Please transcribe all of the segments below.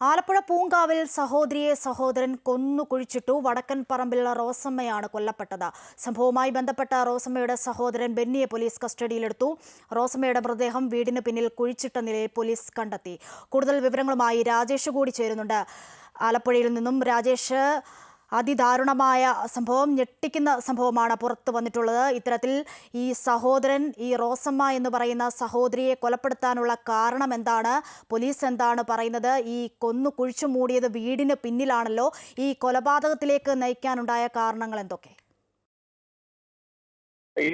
ആലപ്പുഴ പൂങ്കാവിൽ സഹോദരിയെ സഹോദരൻ കൊന്നു കുഴിച്ചിട്ടു വടക്കൻ പറമ്പിൽ റോസമ്മയാണ് കൊല്ലപ്പെട്ടത്. സംഭവവുമായി ബന്ധപ്പെട്ട റോസമ്മയുടെ സഹോദരൻ ബെന്നിയെ പോലീസ് കസ്റ്റഡിയിലെടുത്തു. റോസമ്മയുടെ മൃതദേഹം വീടിന് പിന്നിൽ കുഴിച്ചിട്ട നിലയിൽ പോലീസ് കണ്ടെത്തി. കൂടുതൽ വിവരങ്ങളുമായി രാജേഷ് കൂടി ചേരുന്നുണ്ട്. ആലപ്പുഴയിൽ നിന്നും രാജേഷ് അതിദാരുണമായ സംഭവം ഞെട്ടിക്കുന്ന സംഭവമാണ് പുറത്തു വന്നിട്ടുള്ളത്. ഇത്തരത്തിൽ ഈ സഹോദരൻ ഈ റോസമ്മ എന്ന് പറയുന്ന സഹോദരിയെ കൊലപ്പെടുത്താനുള്ള കാരണം എന്താണ്? പോലീസ് എന്താണ് പറയുന്നത്? ഈ കൊന്നു കുഴിച്ചു മൂടിയത് വീടിന് പിന്നിലാണല്ലോ. ഈ കൊലപാതകത്തിലേക്ക് നയിക്കാനുണ്ടായ കാരണങ്ങൾ എന്തൊക്കെ? ഈ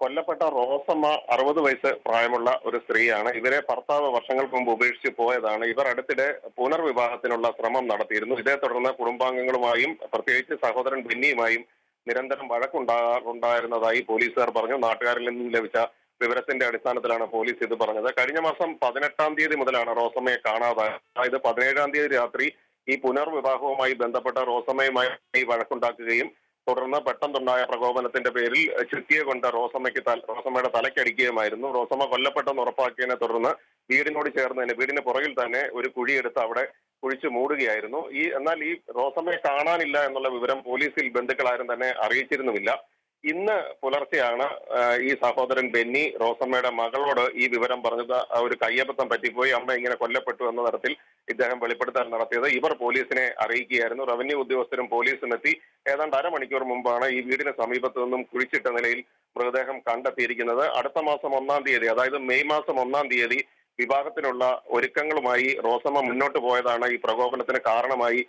കൊല്ലപ്പെട്ട റോസമ്മ അറുപത് വയസ്സ് പ്രായമുള്ള ഒരു സ്ത്രീയാണ്. ഇവരെ ഭർത്താവ് വർഷങ്ങൾക്ക് മുമ്പ് ഉപേക്ഷിച്ച് പോയതാണ്. ഇവർ അടുത്തിടെ പുനർവിവാഹത്തിനുള്ള ശ്രമം നടത്തിയിരുന്നു. ഇതേ തുടർന്ന് കുടുംബാംഗങ്ങളുമായും പ്രത്യേകിച്ച് സഹോദരൻ ബെന്നിയുമായും നിരന്തരം വഴക്കുണ്ടാകുണ്ടായിരുന്നതായി പോലീസുകാർ പറഞ്ഞു. നാട്ടുകാരിൽ നിന്നും ലഭിച്ച വിവരത്തിന്റെ അടിസ്ഥാനത്തിലാണ് പോലീസ് ഇത് പറഞ്ഞത്. കഴിഞ്ഞ മാസം പതിനെട്ടാം തീയതി മുതലാണ് റോസമ്മയെ കാണാതെ അതായത് പതിനേഴാം തീയതി രാത്രി ഈ പുനർവിവാഹവുമായി ബന്ധപ്പെട്ട റോസമ്മയുമായി വഴക്കുണ്ടാക്കുകയും തുടർന്ന് പെട്ടെന്നുണ്ടായ പ്രകോപനത്തിന്റെ പേരിൽ ചുറ്റിയെ കൊണ്ട് റോസമ്മയ്ക്ക് റോസമ്മയുടെ തലക്കടിക്കുകയുമായിരുന്നു റോസമ്മ കൊല്ലപ്പെട്ടെന്ന് ഉറപ്പാക്കിയതിനെ തുടർന്ന് വീടിനോട് ചേർന്ന് തന്നെ വീടിന് പുറകിൽ തന്നെ ഒരു കുഴിയെടുത്ത് അവിടെ കുഴിച്ചു മൂടുകയായിരുന്നു. ഈ എന്നാൽ ഈ റോസമ്മയെ കാണാനില്ല എന്നുള്ള വിവരം പോലീസിൽ ബന്ധുക്കളാരും തന്നെ അറിയിച്ചിരുന്നുമില്ല. ഇന്ന് പുലർച്ചെയാണ് ഈ സഹോദരൻ ബെന്നി റോസമ്മയുടെ മകളോട് ഈ വിവരം പറഞ്ഞത്. ആ ഒരു കയ്യബദ്ധം പറ്റിപ്പോയി. അമ്മ ഇങ്ങനെ കൊല്ലപ്പെട്ടു എന്ന തരത്തിൽ ഇദ്ദേഹം വെളിപ്പെടുത്തൽ നടത്തിയത്. ഇവർ പോലീസിനെ അറിയിക്കുകയായിരുന്നു. റവന്യൂ ഉദ്യോഗസ്ഥരും പോലീസും എത്തി. ഏതാണ്ട് അരമണിക്കൂർ മുമ്പാണ് ഈ വീടിന് സമീപത്തു നിന്നും കുഴിച്ചിട്ട നിലയിൽ മൃതദേഹം കണ്ടെത്തിയിരിക്കുന്നത്. അടുത്ത മാസം ഒന്നാം തീയതി അതായത് മെയ് മാസം ഒന്നാം തീയതി വിവാഹത്തിനുള്ള ഒരുക്കങ്ങളുമായി റോസമ്മ മുന്നോട്ട് പോയതാണ് ഈ പ്രകോപനത്തിന് കാരണമായി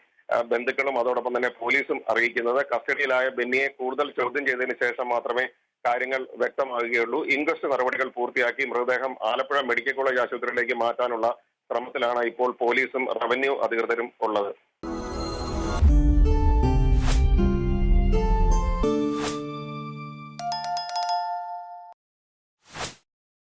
ബന്ധുക്കളും അതോടൊപ്പം തന്നെ പോലീസും അറിയിക്കുന്നത്. കസ്റ്റഡിയിലായ ബെന്നിയെ കൂടുതൽ ചോദ്യം ചെയ്തതിനു ശേഷം മാത്രമേ കാര്യങ്ങൾ വ്യക്തമാകുകയുള്ളൂ. ഇൻക്വസ്റ്റ് നടപടികൾ പൂർത്തിയാക്കി മൃതദേഹം ആലപ്പുഴ മെഡിക്കൽ കോളേജ് ആശുപത്രിയിലേക്ക് മാറ്റാനുള്ള ശ്രമത്തിലാണ് ഇപ്പോൾ പോലീസും റവന്യൂ അധികൃതരും ഉള്ളത്.